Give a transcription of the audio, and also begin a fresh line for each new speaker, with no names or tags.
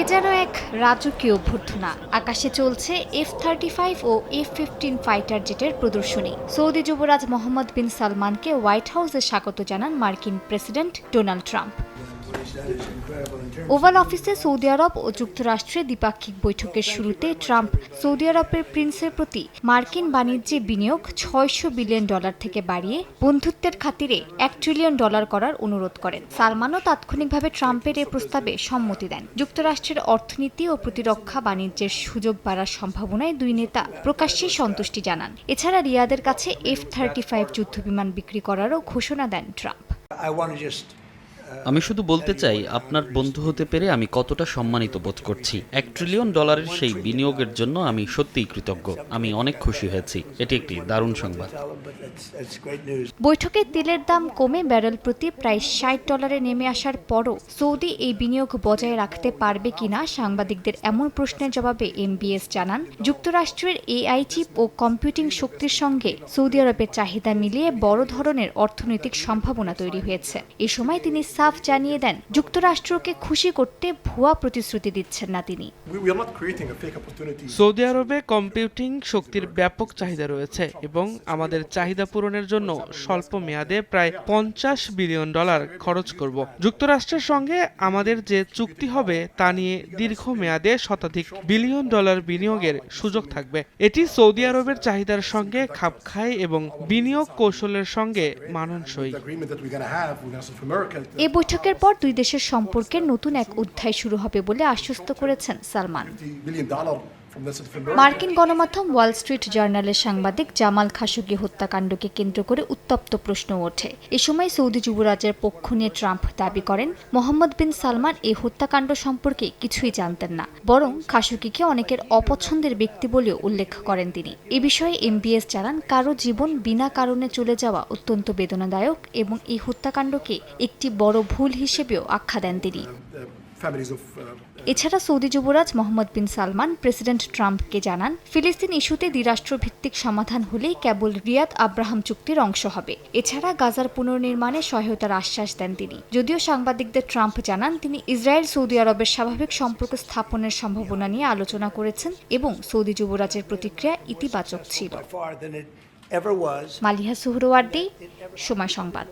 এ যেন এক রাজকীয় অভ্যর্থনা। আকাশে চলছে এফ থার্টি ফাইভ ও এফ ফিফটিন ফাইটার জেটের প্রদর্শনী। সৌদি যুবরাজ মোহাম্মদ বিন সালমানকে হোয়াইট হাউসে স্বাগত জানান মার্কিন প্রেসিডেন্ট ডোনাল্ড ট্রাম্প। ওভাল অফিসে সৌদি আরব ও যুক্তরাষ্ট্রে দ্বিপাক্ষিক বৈঠকের শুরুতে ট্রাম্প সৌদি আরবের প্রিন্সের প্রতি মার্কিন বাণিজ্যে বিনিয়োগ ছয়শো বিলিয়ন ডলার থেকে বাড়িয়ে বন্ধুত্বের খাতিরে এক ট্রিলিয়ন ডলার করার অনুরোধ করেন। সালমানও তাৎক্ষণিকভাবে ট্রাম্পের এ প্রস্তাবে সম্মতি দেন। যুক্তরাষ্ট্রের অর্থনীতি ও প্রতিরক্ষা বাণিজ্যের সুযোগ বাড়ার সম্ভাবনায় দুই নেতা প্রকাশ্যে সন্তুষ্টি জানান। এছাড়া রিয়াদের কাছে এফ থার্টি ফাইভ যুদ্ধবিমান বিক্রি করারও ঘোষণা দেন ট্রাম্প।
আমি শুধু বলতে চাই, আপনার বন্ধু হতে পেরে আমি কতটা সম্মানিত বোধ করছি। এক ট্রিলিয়ন ডলারের সেই বিনিয়োগের জন্য আমি সত্যিই কৃতজ্ঞ। আমি অনেক খুশি হয়েছি। এটি একটি দারুণ সংবাদ.
বৈঠকে তেলের দাম কমে ব্যারেল প্রতি প্রায় ষাট ডলারে নেমে আসার পরও সৌদি এই বিনিয়োগ বজায় রাখতে পারবে কিনা সাংবাদিকদের এমন প্রশ্নের জবাবে এমবিএস জানান, যুক্তরাষ্ট্রের এআই চিপ ও কম্পিউটিং শক্তির সঙ্গে সৌদি আরবের চাহিদা মিলিয়ে বড় ধরনের অর্থনৈতিক সম্ভাবনা তৈরি হয়েছে। এ সময় তিনি সাফ জানিয়ে দেন যুক্তরাষ্ট্রকে খুশি করতে ভুয়া প্রতিশ্রুতি দিচ্ছেন না তিনি.
সৌদি আরবে কম্পিউটিং শক্তির ব্যাপক চাহিদা রয়েছে এবং আমাদের চাহিদা পূরণের জন্য স্বল্প মেয়াদে প্রায় পঞ্চাশ বিলিয়ন ডলার খরচ করব। যুক্তরাষ্ট্রের সঙ্গে আমাদের যে চুক্তি হবে তা নিয়ে দীর্ঘ মেয়াদে শতাধিক বিলিয়ন ডলার বিনিয়োগের সুযোগ থাকবে। এটি সৌদি আরবের চাহিদার সঙ্গে খাপ খায় এবং বিনিয়োগ কৌশলের সঙ্গে মানানসই।
এই বৈঠকের পর দুই দেশের সম্পর্কের নতুন এক অধ্যায় শুরু হবে বলে আশ্বস্ত করেছেন Salman.
$50 billion dollar from the South America.
মার্কিন গণমাধ্যম ওয়াল স্ট্রিট জার্নালের সাংবাদিক জামাল খাশোগি হত্যাকাণ্ডকে কেন্দ্র করে উত্তপ্ত প্রশ্ন ওঠে। এ সময় সৌদি যুবরাজের পক্ষ নিয়ে ট্রাম্প দাবি করেন মোহাম্মদ বিন সালমান এই হত্যাকাণ্ড সম্পর্কে কিছুই জানতেন না। বরং খাশোগিকে অনেকের অপছন্দের ব্যক্তি বলেও উল্লেখ করেন তিনি। এ বিষয়ে এমবিএস জানান কারও জীবন বিনা কারণে চলে যাওয়া অত্যন্ত বেদনাদায়ক এবং এই হত্যাকাণ্ডকে একটি বড় ভুল হিসেবেও আখ্যা দেন তিনি।
Uh,
এছাড়া সৌদি যুবরাজ মোহাম্মদ বিন সালমান প্রেসিডেন্ট ট্রাম্পকে জানান ফিলিস্তিন ইস্যুতে দ্বিরাষ্ট্রভিত্তিক সমাধান হলেই কেবল রিয়াদ আব্রাহাম চুক্তির অংশ হবে। এছাড়া গাজার পুনর্নির্মাণে সহায়তার আশ্বাস দেন তিনি। যদিও সাংবাদিকদের ট্রাম্প জানান তিনি ইসরায়েল সৌদি আরবের স্বাভাবিক সম্পর্ক স্থাপনের সম্ভাবনা নিয়ে আলোচনা করেছেন এবং সৌদি যুবরাজের প্রতিক্রিয়া ইতিবাচক ছিল. মালিহা সুহরওয়ার্দী সময় সংবাদ।